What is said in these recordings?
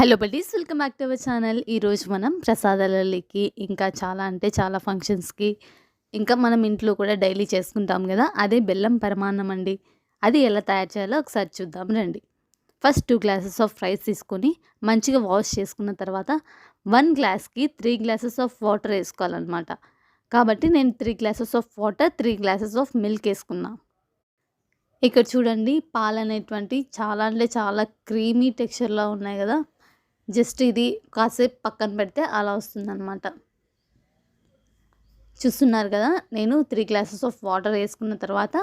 Hello buddies welcome back to our channel. ఈరోజు మనం ప్రసాదాలకి ఇంకా చాలా అంటే చాలా ఫంక్షన్స్కి ఇంకా మనం ఇంట్లో కూడా డైలీ చేసుకుంటాం కదా అదే బెల్లం పరమాన్నం అండి. అది ఎలా తయారు చేయాలో ఒకసారి చూద్దాం రండి. First two glasses of rice తీసుకొని మంచిగా వాష్ చేసుకున్న తర్వాత వన్ గ్లాస్కి త్రీ గ్లాసెస్ ఆఫ్ వాటర్ వేసుకోవాలన్నమాట. కాబట్టి నేను three glasses of water three glasses of milk వేసుకున్నా. ఇక్కడ చూడండి పాలు అనేటువంటి చాలా అంటే చాలా క్రీమీ టెక్స్చర్లో ఉన్నాయి కదా జస్ట్ ఇది కాసేపు పక్కన పెడితే అలా వస్తుందన్నమాట. చూస్తున్నారు కదా నేను త్రీ గ్లాసెస్ ఆఫ్ వాటర్ వేసుకున్న తర్వాత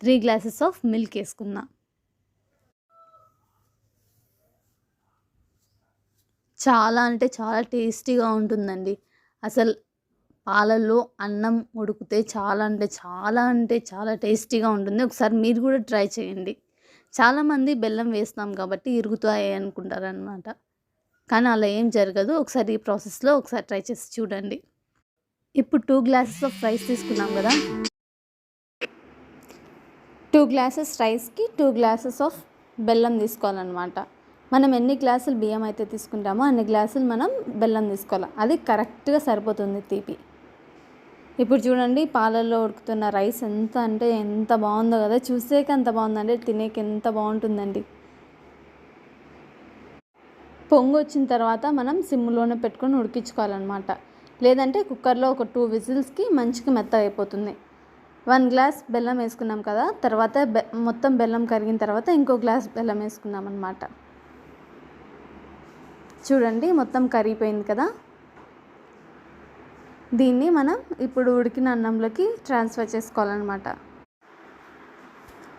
త్రీ గ్లాసెస్ ఆఫ్ మిల్క్ వేసుకున్నా. చాలా అంటే చాలా టేస్టీగా ఉంటుందండి. అసలు పాలల్లో అన్నం ఉడికితే చాలా అంటే చాలా అంటే చాలా టేస్టీగా ఉంటుంది. ఒకసారి మీరు కూడా ట్రై చేయండి. చాలామంది బెల్లం వేస్తాం కాబట్టి ఇరుగుతాయి అనుకుంటారనమాట కానీ అలా ఏం జరగదు. ఒకసారి ఈ ప్రాసెస్లో ఒకసారి ట్రై చేసి చూడండి. ఇప్పుడు టూ గ్లాసెస్ ఆఫ్ రైస్ తీసుకున్నాం కదా? టూ గ్లాసెస్ రైస్కి టూ గ్లాసెస్ ఆఫ్ బెల్లం తీసుకోవాలన్నమాట. మనం ఎన్ని గ్లాసులు బియ్యం అయితే తీసుకుంటామో అన్ని గ్లాసులు మనం బెల్లం తీసుకోవాలి. అది కరెక్ట్గా సరిపోతుంది తీపి. ఇప్పుడు చూడండి పాలల్లో ఉడుకుతున్న రైస్ ఎంత అంటే ఎంత బాగుందో కదా? చూసేకి ఎంత బాగుందండి తినేకి ఎంత బాగుంటుందండి. పొంగు వచ్చిన తర్వాత మనం సిమ్లోనే పెట్టుకొని ఉడికించుకోవాలన్నమాట. లేదంటే కుక్కర్లో ఒక టూ విజిల్స్కి మంచికి మెత్త అయిపోతుంది. వన్ గ్లాస్ బెల్లం వేసుకున్నాం కదా తర్వాత బె మొత్తం బెల్లం కరిగిన తర్వాత ఇంకో గ్లాస్ బెల్లం వేసుకున్నాం అనమాట చూడండి మొత్తం కరిగిపోయింది కదా. దీన్ని మనం ఇప్పుడు ఉడికిన అన్నంలోకి ట్రాన్స్ఫర్ చేసుకోవాలన్నమాట.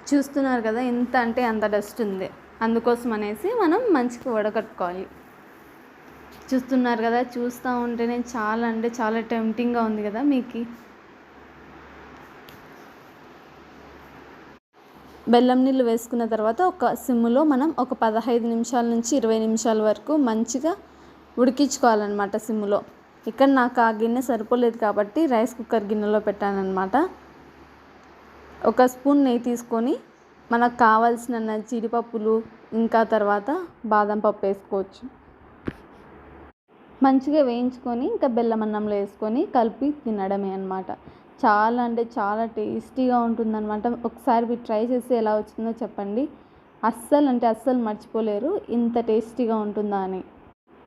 చూస్తున్నారు కదా ఎంత అంటే అంత డస్ట్ ఉంది. అందుకోసం అనేసి మనం మంచిగా వడకట్టుకోవాలి. చూస్తున్నారు కదా చూస్తూ ఉంటేనే చాలా అంటే చాలా టెంప్టింగ్గా ఉంది కదా మీకు? బెల్లం నీళ్ళు వేసుకున్న తర్వాత ఒక సిమ్లో మనం ఒక పదహైదు నిమిషాల నుంచి ఇరవై నిమిషాల వరకు మంచిగా ఉడికించుకోవాలన్నమాట సిమ్లో ఇక్కడ నాకు ఆ గిన్నె సరిపోలేదు కాబట్టి రైస్ కుక్కర్ గిన్నెలో పెట్టానన్నమాట. ఒక స్పూన్ నెయ్యి తీసుకొని మనకు కావాల్సిన జీడిపప్పులు ఇంకా తర్వాత బాదం పప్పు వేసుకోవచ్చు. మంచిగా వేయించుకొని ఇంకా బెల్లం అన్నంలో వేసుకొని కలిపి తినడమే అనమాట చాలా అంటే చాలా టేస్టీగా ఉంటుందన్నమాట. ఒకసారి మీరు ట్రై చేసి ఎలా వచ్చిందో చెప్పండి. అస్సలు అంటే అస్సలు మర్చిపోలేరు. ఇంత టేస్టీగా ఉంటుందా అని.